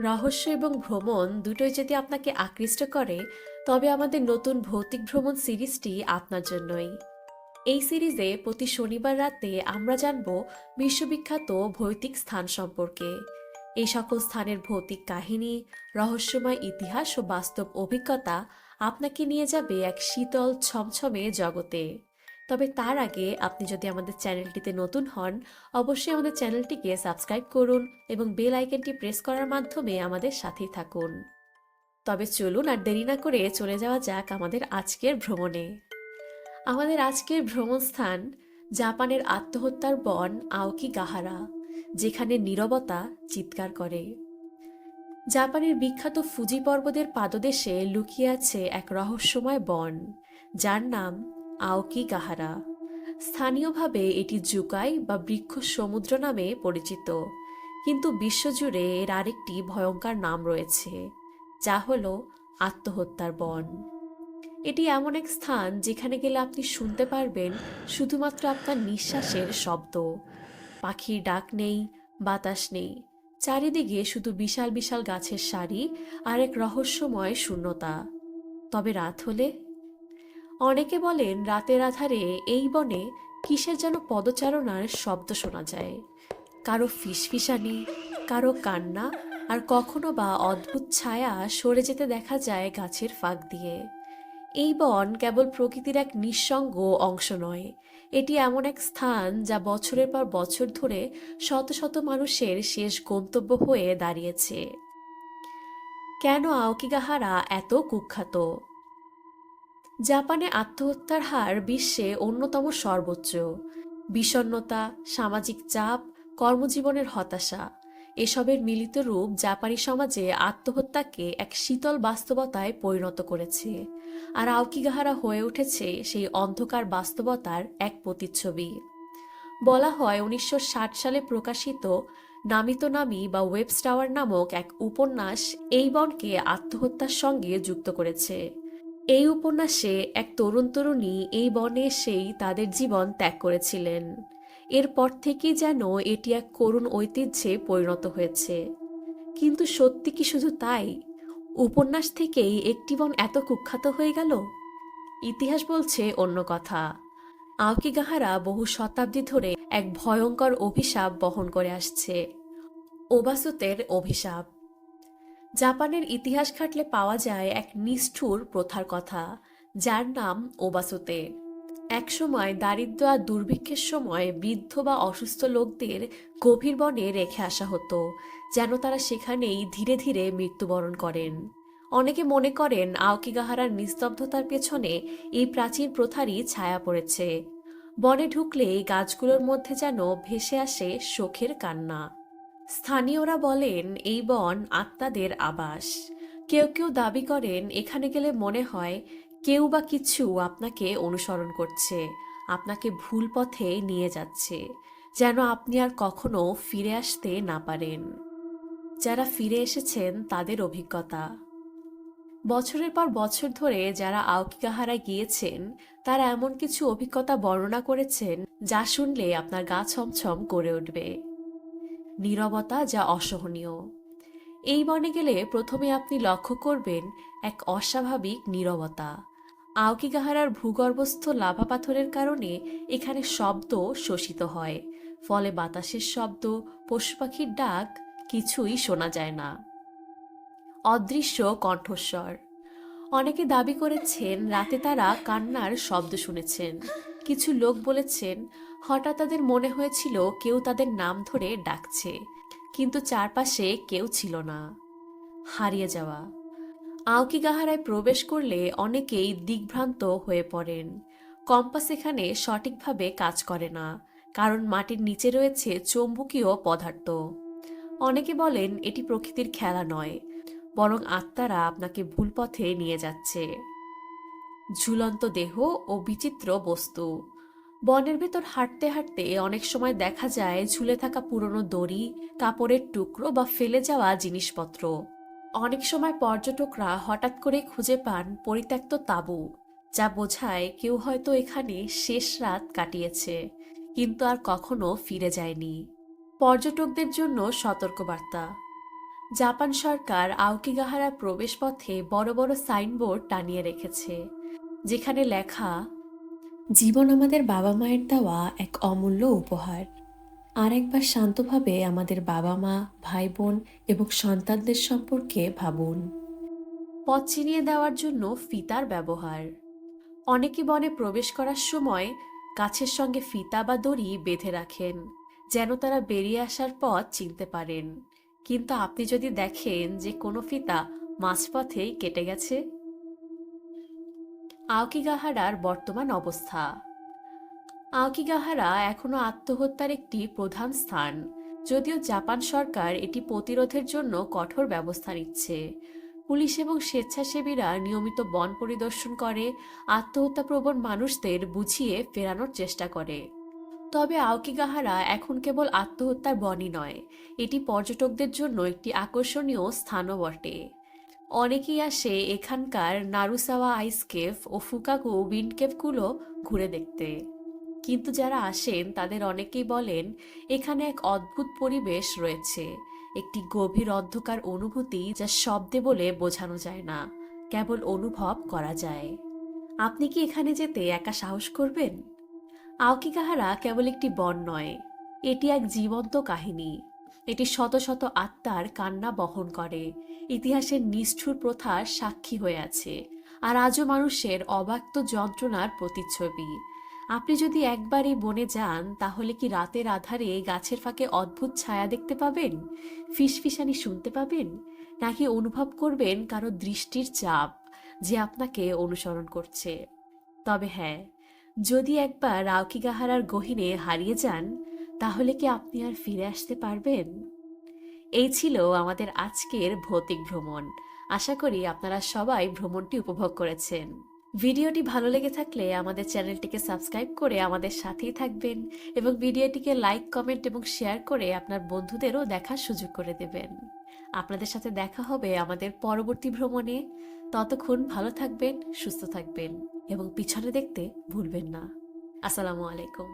রহস্য এবং ভ্রমণ দুটোই যদি আপনাকে আকৃষ্ট করে, তবে আমাদের নতুন ভৌতিক ভ্রমণ সিরিজটি আপনার জন্যই। এই সিরিজে প্রতি শনিবার রাতে আমরা জানব বিশ্ববিখ্যাত ভৌতিক স্থান সম্পর্কে। এই সকল স্থানের ভৌতিক কাহিনী, রহস্যময় ইতিহাস ও বাস্তব অভিজ্ঞতা আপনাকে নিয়ে যাবে এক শীতল, ছমছমে জগতে। তবে তার আগে আপনি যদি আমাদের চ্যানেলটিতে নতুন হন, অবশ্যই আমাদের চ্যানেলটিকে সাবস্ক্রাইব করুন এবং বেল আইকনটি প্রেস করার মাধ্যমে আমাদের সাথেই থাকুন। তবে চলুন আর দেরি না করে চলে যাওয়া যাক আমাদের আজকের ভ্রমণে। আমাদের আজকের ভ্রমণ স্থান জাপানের আত্মহত্যার বন আওকি গাহারা, যেখানে নীরবতা চিৎকার করে। জাপানের বিখ্যাত ফুজি পর্বতের পাদদেশে লুকিয়ে আছে এক রহস্যময় বন, যার নাম আওকি কাহারা। স্থানীয়ভাবে এটি জুকাই বা বৃক্ষ সমুদ্র নামে পরিচিত। কিন্তু বিশ্বজুড়ে এর আরেকটি ভয়ঙ্কর নাম রয়েছে, যা হল আত্মহত্যার বন। এটি এমন এক স্থান যেখানে গেলে আপনি শুনতে পারবেন শুধুমাত্র আপনার নিঃশ্বাসের শব্দ। পাখির ডাক নেই, বাতাস নেই, চারিদিকে শুধু বিশাল বিশাল গাছের সারি আর এক রহস্যময় শূন্যতা। তবে রাত হলে অনেকে বলেন রাতের আধারে এই বনে কিসের যেন পদচারণার শব্দ শোনা যায়। কারও ফিসফিসানি, কারও কান্না, আর কখনো বা অদ্ভুত ছায়া সরে যেতে দেখা যায় গাছের ফাঁক দিয়ে। এই বন কেবল প্রকৃতির এক নিঃসঙ্গ অংশ নয়, এটি এমন এক স্থান যা বছরের পর বছর ধরে শত শত মানুষের শেষ গন্তব্য হয়ে দাঁড়িয়েছে। কেন আওকিগাহারা এত কুখ্যাত? জাপানে আত্মহত্যার হার বিশ্বে অন্যতম সর্বোচ্চ। বিষণ্নতা সামাজিক চাপ, কর্মজীবনের হতাশা, এসবের মিলিত রূপ জাপানি সমাজে আত্মহত্যাকে এক শীতল বাস্তবতায় পরিণত করেছে আর আওকিগাহারা হয়ে উঠেছে সেই অন্ধকার বাস্তবতার এক প্রতিচ্ছবি। বলা হয় উনিশশো ষাট সালে প্রকাশিত নামিত নামি বা ওয়েব টাওয়ার নামক এক উপন্যাস এই বনকে আত্মহত্যার সঙ্গে যুক্ত করেছে। এই উপন্যাসে এক তরুণ তরুণী এই বনে এসেই তাদের জীবন ত্যাগ করেছিলেন। এরপর থেকেই যেন এটি এক করুণ ঐতিহ্যে পরিণত হয়েছে। কিন্তু সত্যি কি শুধু তাই? উপন্যাস থেকেই একটি বন এত কুখ্যাত হয়ে গেল? ইতিহাস বলছে অন্য কথা। আওকিগাহারা বহু শতাব্দী ধরে এক ভয়ঙ্কর অভিশাপ বহন করে আসছে। ওবাসুতের অভিশাপ। জাপানের ইতিহাস ঘাটলে পাওয়া যায় এক নিষ্ঠুর প্রথার কথা, যার নাম ওবাসুতে। একসময় দারিদ্র আর দুর্ভিক্ষের সময় বৃদ্ধ বা অসুস্থ লোকদের গভীর বনে রেখে আসা হতো, যেন তারা সেখানেই ধীরে ধীরে মৃত্যুবরণ করেন। অনেকে মনে করেন আওকিগাহারার নিস্তব্ধতার পেছনে এই প্রাচীন প্রথারই ছায়া পড়েছে। বনে ঢুকলে গাছগুলোর মধ্যে যেন ভেসে আসে শোকের কান্না। স্থানীয়রা বলেন, এই বন আত্মাদের আবাস। কেউ কেউ দাবি করেন, এখানে গেলে মনে হয় কেউ বা কিছু আপনাকে অনুসরণ করছে, আপনাকে ভুল পথে নিয়ে যাচ্ছে, যেন আপনি আর কখনো ফিরে আসতে না পারেন। যারা ফিরে এসেছেন, তাদের অভিজ্ঞতা। বছরের পর বছর ধরে যারা আওকিগাহারায় গিয়েছেন, তারা এমন কিছু অভিজ্ঞতা বর্ণনা করেছেন, যা শুনলে আপনার গা ছমছম করে উঠবে। নীরবতা যা অসহনীয়। এই বনে গেলে প্রথমে আপনি লক্ষ্য করবেন এক অস্বাভাবিক নীরবতা। আওকিগাহারার ভূগর্ভস্থ লাভা পাথরের কারণে এখানে শব্দ শোষিত হয়, ফলে বাতাসের শব্দ, পশু পাখির ডাক কিছুই শোনা যায় না। অদৃশ্য কণ্ঠস্বর। অনেকে দাবি করেছেন রাতে তারা কান্নার শব্দ শুনেছেন। কিছু লোক বলেছেন হঠাৎ তাদের মনে হয়েছিল কেউ তাদের নাম ধরে ডাকছে, কিন্তু চারপাশে কেউ ছিল না। হারিয়ে যাওয়া। আওকিগাহারায় প্রবেশ করলে অনেকেই দিগ্ভ্রান্ত হয়ে পড়েন। কম্পাস এখানে সঠিকভাবে কাজ করে না, কারণ মাটির নিচে রয়েছে চৌম্বকীয় পদার্থ। অনেকে বলেন এটি প্রকৃতির খেলা নয়, বরং আত্মারা আপনাকে ভুল পথে নিয়ে যাচ্ছে। ঝুলন্ত দেহ ও বিচিত্র বস্তু। বনের ভেতর হাঁটতে হাঁটতে অনেক সময় দেখা যায় ঝুলে থাকা পুরনো দড়ি, কাপড়ের টুকরো বা ফেলে যাওয়া জিনিসপত্র। অনেক সময় পর্যটকরা হঠাৎ করে খুঁজে পান পরিত্যক্ত তাঁবু, যা বোঝায় কেউ হয়তো এখানে শেষ রাত কাটিয়েছে, কিন্তু আর কখনো ফিরে যায়নি। পর্যটকদের জন্য সতর্কবার্তা। জাপান সরকার আওকিগাহারা প্রবেশপথে বড় বড় সাইনবোর্ড টানিয়ে রেখেছে, যেখানে লেখা জীবন আমাদের বাবা মায়ের দেওয়া এক অমূল্য উপহার। আর একবার শান্তভাবে আমাদের বাবা মা, ভাই বোন এবং সন্তানদের সম্পর্কে ভাবুন। পথ চিনিয়ে দেওয়ার জন্য ফিতার ব্যবহার। অনেকে বনে প্রবেশ করার সময় গাছের সঙ্গে ফিতা বা দড়ি বেঁধে রাখেন, যেন তারা বেরিয়ে আসার পথ চিনতে পারেন। কিন্তু আপনি যদি দেখেন যে কোনো ফিতা মাঝপথেই কেটে গেছে আওকিগাহারার বর্তমান অবস্থা। আওকিগাহারা এখনও আত্মহত্যার একটি প্রধান স্থান, যদিও জাপান সরকার এটি প্রতিরোধের জন্য কঠোর ব্যবস্থা নিচ্ছে। পুলিশ এবং স্বেচ্ছাসেবীরা নিয়মিত বন পরিদর্শন করে, আত্মহত্যাপ্রবণ মানুষদের বুঝিয়ে ফেরানোর চেষ্টা করে। তবে আওকিগাহারা এখন কেবল আত্মহত্যার বনই নয়, এটি পর্যটকদের জন্য একটি আকর্ষণীয় স্থানও বটে। অনেকেই আসে এখানকার নারুসাওয়া আইস কেভ ও ফুকাকু উইন্ড কেভগুলো ঘুরে দেখতে। কিন্তু যারা আসেন, তাদের অনেকেই বলেন, এখানে এক অদ্ভুত পরিবেশ রয়েছে। একটি গভীর অন্ধকার অনুভূতি যা শব্দে বলে বোঝানো যায় না, কেবল অনুভব করা যায়। আপনি কি এখানে যেতে একা সাহস করবেন? আওকিকাহারা কেবল একটি বন নয়, এটি এক জীবন্ত কাহিনী। এটি শত শত আত্মার কান্না বহন করে। ইতিহাসের নিষ্ঠুর প্রথার সাক্ষী হয়ে আছে। আর আজও মানুষের অবাক্ত যন্ত্রণার প্রতিচ্ছবি। আপনি যদি একবারই বনে যান, তাহলে কি রাতের আধারে গাছের ফাঁকে অদ্ভুত ছায়া দেখতে পাবেন? ফিসফিসানি শুনতে পাবেন? নাকি অনুভব করবেন কারও দৃষ্টির চাপ যে আপনাকে অনুসরণ করছে? তবে হ্যাঁ যদি একবার রাউকি রাউকিগাহারার গহিনে হারিয়ে যান, তাহলে কি আপনি আর ফিরে আসতে পারবেন? এই ছিল আমাদের আজকের ভৌতিক ভ্রমণ। আশা করি আপনারা সবাই ভ্রমণটি উপভোগ করেছেন। ভিডিওটি ভালো লেগে থাকলে আমাদের চ্যানেলটিকে সাবস্ক্রাইব করে আমাদের সাথেই থাকবেন এবং ভিডিওটিকে লাইক, কমেন্ট এবং শেয়ার করে আপনার বন্ধুদেরও দেখার সুযোগ করে দেবেন। আপনাদের সাথে দেখা হবে আমাদের পরবর্তী ভ্রমণে। ততক্ষণ ভালো থাকবেন, সুস্থ থাকবেন এবং পিছনে দেখতে ভুলবেন না। আসসালামু আলাইকুম।